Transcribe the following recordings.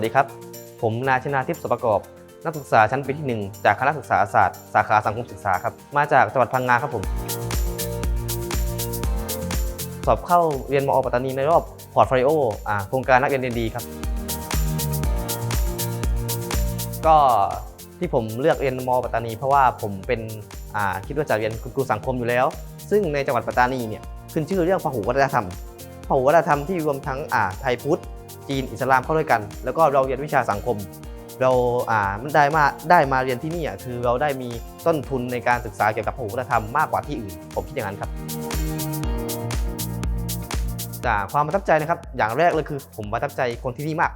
วัสดีครับ ผมนายชนาทิพย์สประกอบ นักศึกษาชั้นปีที่ 1 จากคณะศึกษาศาสตร์ สาขาสังคมศึกษาครับ มาจากจังหวัดพังงาครับผม สอบเข้าเรียนมอปัตตานีในรอบพอร์ตโฟลิโอโครงการนักเรียนเรียนดีครับ ก็ที่ผมเลือกเรียนมอปัตตานี เพราะว่าผมเป็นคิดว่าจะเรียนคุณครูสังคมอยู่แล้ว ซึ่งในจังหวัดปัตตานีเนี่ยขึ้นชื่อเรื่องพหุวัฒนธรรมพหุวัฒนธรรมที่รวมทั้งไทยพุทธ จีนอิสลามเข้าด้วยกัน แล้วก็เราเรียนวิชาสังคม เราอ่ามันได้มาได้มาเรียนที่นี่อะคือเราได้มีต้นทุนในการศึกษาเกี่ยวกับพหุวัฒนธรรมมากกว่าที่อื่น ผมคิดอย่างนั้นครับจากความประทับใจนะครับ อย่างแรกเลยคือ ผมประทับใจคนที่นี่มาก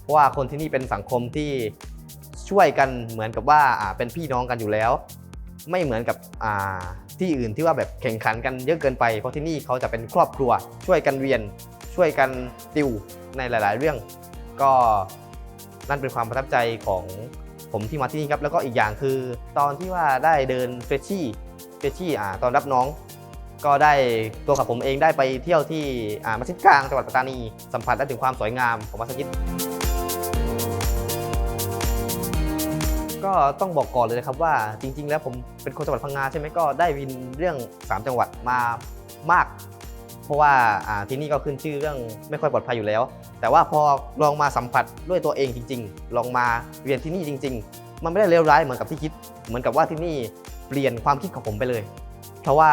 เพราะว่าคนที่นี่เป็นสังคมที่ช่วยกันเหมือนกับว่าอ่าเป็นพี่น้องกันอยู่แล้ว ไม่เหมือนกับอ่าที่อื่นที่ว่าแบบแข่งขันกันเยอะเกินไป เพราะที่นี่เขาจะเป็นครอบครัวช่วยกันเรียน ช่วยกันติวในหลาย ๆ เรื่อง ก็นั่นเป็นความประทับใจของผมที่มาที่นี่ครับ แล้วก็อีกอย่างคือ ตอนที่ว่าได้เดินเฟชชี่เฟชชี่อ่าตอนรับน้อง ก็ได้ตัวกับผมเองได้ไปเที่ยวที่อ่ามัสยิดกลางจังหวัดปัตตานีสัมผัสได้ถึงความสวยงามของมัสยิดก็ต้องบอกก่อนเลยนะครับว่าจริง ๆ แล้วผมเป็นคนจังหวัดพังงาใช่ไหมก็ได้วินเรื่อง 3 จังหวัดมามาก ราะว่าที่นี่ก็ขึ้นชื่อเรื่องไม่ค่อยปลอดภัยอยู่แล้ว แต่ว่าพอลองมาสัมผัสด้วยตัวเองจริง ๆ ลองมาเรียนที่นี่จริง ๆ มันไม่ได้เลวร้ายเหมือนกับที่คิด เหมือนกับว่าที่นี่เปลี่ยนความคิดของผมไปเลย เพราะว่า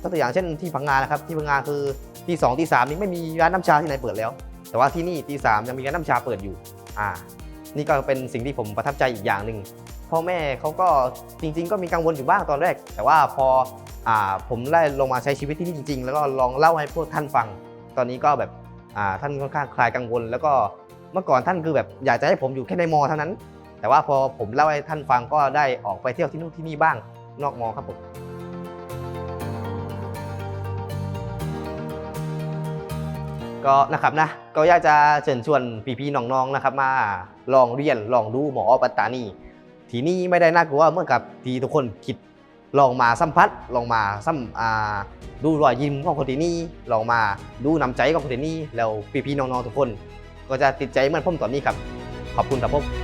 ตัวอย่างเช่นที่พังงานะครับที่พังงาคือที่สองที่สามนี้ไม่มีร้านน้ำชาที่ไหนเปิดแล้ว แต่ว่าที่นี่ที่สามยังมีร้านน้ำชาเปิดอยู่อ่า นี่ก็เป็นสิ่งที่ผมประทับใจอีกอย่างหนึ่งพ่อแม่เขาก็จริง ๆ ก็มีกังวลอยู่บ้างตอนแรก แต่ว่าพออ่าผมได้ลงมาใช้ชีวิตที่นี่จริง ๆ แล้วก็ลองเล่าให้พวกท่านฟัง ตอนนี้ก็แบบอ่าท่านค่อนข้างคลายกังวล แล้วก็เมื่อก่อนท่านคือแบบอยากจะให้ผมอยู่แค่ในมอเท่านั้น แต่ว่าพอผมเล่าให้ท่านฟังก็ได้ออกไปเที่ยวที่นู่นที่นี่บ้างนอกมอครับผม ก็นะครับนะก็อยากจะเชิญชวนพี่ๆน้องๆนะครับมาลองเรียนลองดูหมอปัตตานีทีนี้ไม่ได้น่ากลัวเมื่อกับที่ทุกคนคิดลองมาสัมผัสลองมาสัมดูรอยยิ้มของคนที่นี่ลองมาดูน้ำใจของคนที่นี่แล้วพี่ๆน้องๆทุกคน ก็จะติดใจเหมือนผมตอนนี้ครับ ขอบคุณครับผม